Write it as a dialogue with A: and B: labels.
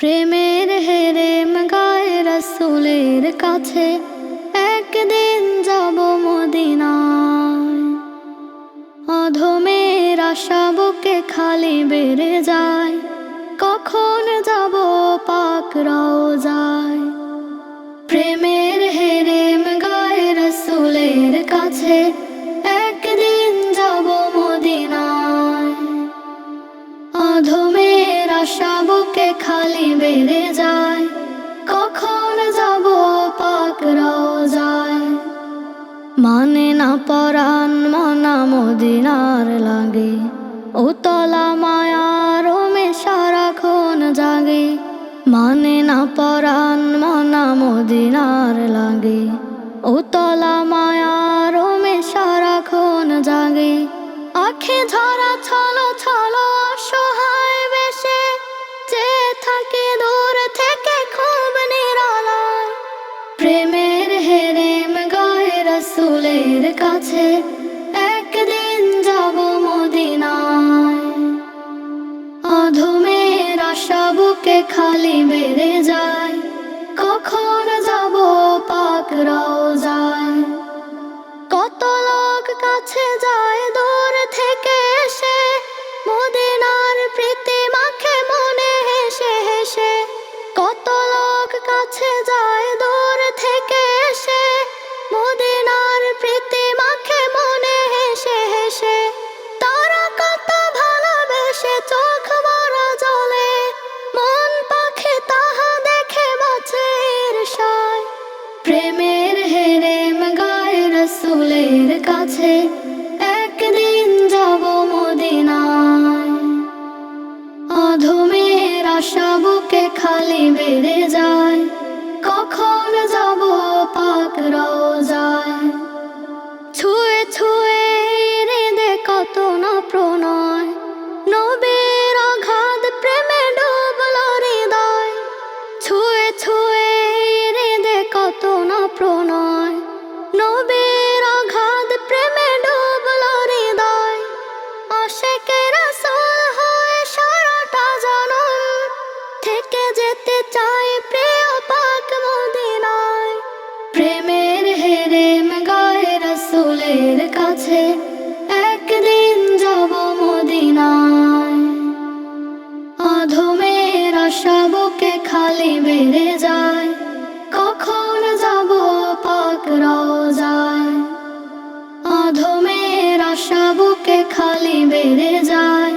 A: প্রেমের হেরেম গায়ে রসুলের কাছে, একদিন যাব মদিনায়। অধমের আশা বুকে খালি বেড়ে যায়, কখন যাব পাক যায় প্রেমের হেরেম গায়ে রসুলের কাছে পরাণ মনা মদিনার লাগে। উতলা মায়ার মে সারাক্ষণ জাগে। মানে না পরাণ মনা মদিনার লাগে। উতলা মায়ার মে সারাক্ষণ জাগে। আখে ঝরা ছলো ছলো অসহায় বেশে। যে থাকে দূর থেকে খুব নিরালায়। গায়ে রসুলের কাছে একদিন যাব মদিনায়। অধমের আশা বুকে খালি বেড়ে যায়, কখন যাব পাক যায় কত লোক কাছে যায় দূর থেকে এসে, মদিনার প্রীতি মাখে মনে হেসে হেসে, কত লোক কাছে যায় প্রেমের হেরেম গায়ে রসুলের কাছে একদিন যাব মদিনায়। অধমের আশা বুকে খালি বেড়ে চাই প্রিয় পাক মদিনায় প্রেমের হেরেম গায়ে রসুলের কাছে, একদিন যাব মদিনায়। অধমের আশা বুকে খালি বেড়ে যায়, কখন যাব পাক রোজায়? অধমের আশা বুকে খালি বেড়ে যায়